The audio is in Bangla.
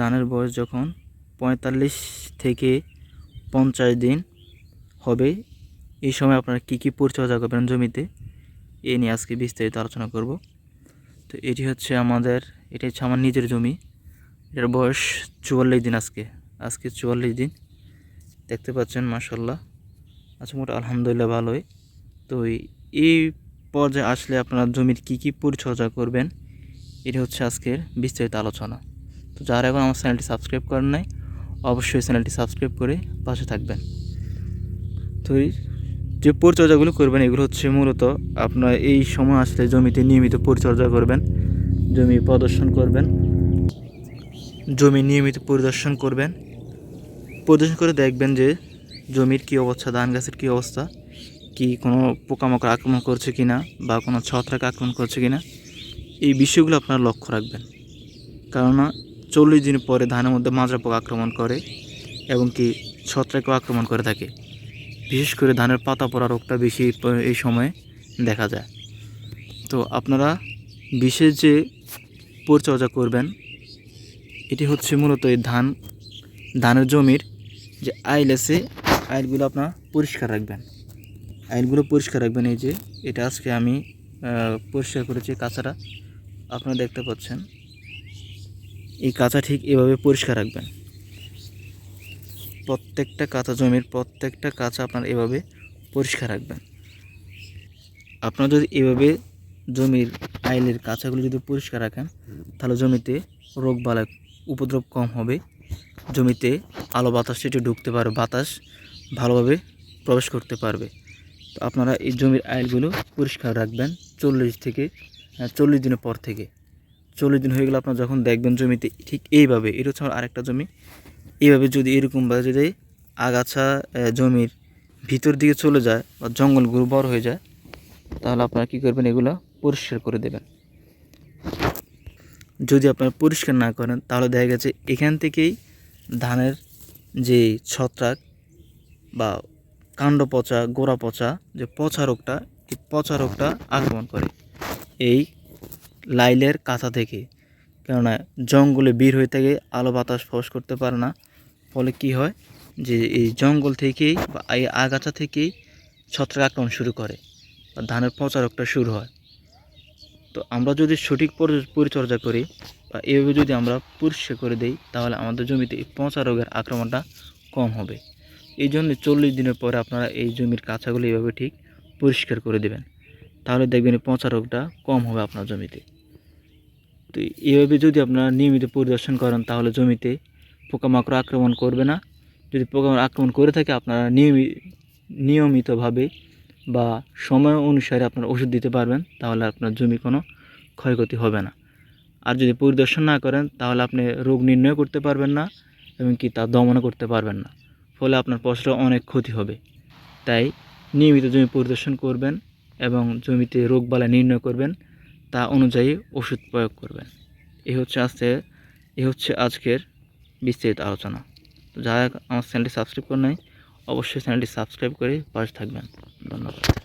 ধানের বয়স যখন পঁয়তাল্লিশ থেকে পঞ্চাশ দিন হবে, এই সময় আপনারা কী কী পরিচর্যা করবেন জমিতে, এ নিয়ে আজকে বিস্তারিত আলোচনা করব। তো এটি হচ্ছে আমাদের, এটি হচ্ছে আমার নিজের জমি। এটার বয়স চুয়াল্লিশ দিন আজকে আজকে চুয়াল্লিশ দিন। দেখতে পাচ্ছেন মাসাল্লাহ আচ্ছা মোটা আলহামদুলিল্লাহ ভালোই। তো এই- পর্যায়ে আসলে আপনারা জমির কী কী পরিচর্যা করবেন, এটি হচ্ছে আজকের বিস্তারিত আলোচনা। তো যারা এখন আমার চ্যানেলটি সাবস্ক্রাইব করেন নাই, অবশ্যই চ্যানেলটি সাবস্ক্রাইব করে পাশে থাকবেন। তো যে পরিচর্যাগুলো করবেন, এগুলো হচ্ছে মূলত আপনার এই সময় আসলে জমিতে নিয়মিত পরিচর্যা করবেন, জমি প্রদর্শন করবেন, জমি নিয়মিত পরিদর্শন করবেন, পরিদর্শন করে দেখবেন যে জমির কী অবস্থা, ধান গাছের কী অবস্থা, কি কোনো পোকামাকড় আক্রমণ করছে কি না বা কোনো ছত্রাক আক্রমণ করছে কি না এই বিষয়গুলো আপনারা লক্ষ্য রাখবেন। কেননা চল্লিশ দিন পরে ধানের মধ্যে মাজরা পোকা আক্রমণ করে এবং কি ছত্রাকও আক্রমণ করে থাকে। বিশেষ করে ধানের পাতা পড়া রোগটা বেশি এই সময়ে দেখা যায়। তো আপনারা বিশেষ যে পরিচর্যা করবেন, এটি হচ্ছে মূলত এই ধান, ধানের জমির যে আইল আছে, আইলগুলো আপনার পরিষ্কার রাখবেন। আইলগুলো পরিষ্কার রাখবেন, এই যে এটা আজকে আমি পরিষ্কার করেছি কাঁচাটা। আপনারা দেখতে পাচ্ছেন। এই কাঁচা ঠিক এভাবে পরিষ্কার রাখবেন। প্রত্যেকটা কাঁচা জমির প্রত্যেকটা কাঁচা আপনার এভাবে পরিষ্কার রাখবেন। আপনার যদি এভাবে জমির আইলের কাঁচাগুলো যদি পরিষ্কার রাখেন, তাহলে জমিতে রোগ বালা উপদ্রব কম হবে। জমিতে আলো বাতাস সেটি ঢুকতে পারবে, বাতাস ভালোভাবে প্রবেশ করতে পারবে। তো আপনারা এই জমির আইলগুলো পরিষ্কার রাখবেন চল্লিশ থেকে চল্লিশ দিনের পর থেকে। চল্লিশ দিন হয়ে গেলে আপনারা যখন দেখবেন জমিতে ঠিক এইভাবে, এটা হচ্ছে আমার আরেকটা জমি, এইভাবে যদি এরকমভাবে যদি আগাছা জমির ভিতর দিকে চলে যায় বা জঙ্গলগুলো বড় হয়ে যায়, তাহলে আপনারা কী করবেন, এগুলো পরিষ্কার করে দেবেন। যদি আপনারা পরিষ্কার না করেন, তাহলে দেখা গেছে এখান থেকেই ধানের যে ছত্রাক বা কাণ্ড পচা গোড়া পচা যে পচা রোগটা, এই পচা রোগটা আক্রমণ করে। এই লাইলের কাঁথা থেকে। কেননা জঙ্গলে বীর হয়ে থাকে, আলো বাতাস ফস করতে পারে না। ফলে কি হয় যে এই জঙ্গল থেকেই বা এই আগাছা থেকেই ছত্রাক আক্রমণ শুরু করে বা ধানের পচা রোগটা শুরু হয়। তো আমরা যদি সঠিক পরি- পরিচর্যা করি বা এভাবে যদি আমরা পরিষ্কার করে দেই, তাহলে আমাদের জমিতে এই পচা রোগের আক্রমণটা কম হবে। এই জন্য চল্লিশ দিনের পরে আপনারা এই জমির কাঁচাগুলো এভাবে ঠিক পরিষ্কার করে দেবেন। তাহলে দেখবেন পচা রোগটা কম হবে আপনার জমিতে। তো এইভাবে যদি আপনারা নিয়মিত পরিদর্শন করেন, তাহলে জমিতে পোকামাকড় আক্রমণ করবে না। যদি পোকামাকড় আক্রমণ করে থাকে, আপনারা নিয়মিত নিয়মিতভাবে বা সময় অনুসারে আপনারা ওষুধ দিতে পারবেন, তাহলে আপনার জমি কোনো ক্ষয়ক্ষতি হবে না। আর যদি পরিদর্শন না করেন, তাহলে আপনি রোগ নির্ণয় করতে পারবেন না এবং কি তা দমনও করতে পারবেন না। ফলে আপনার ফসলের অনেক ক্ষতি হবে। তাই নিয়মিত জমি পরিদর্শন করবেন। এবং জমিতে রোগবালা নির্ণয় করবেন, তা অনুযায়ী ওষুধ প্রয়োগ করবেন। এ হচ্ছে আজকে, এ হচ্ছে আজকের বিস্তারিত আলোচনা। যারা আমার চ্যানেলটি সাবস্ক্রাইব করে নাই, অবশ্যই চ্যানেলটি সাবস্ক্রাইব করে পাশে থাকবেন। ধন্যবাদ।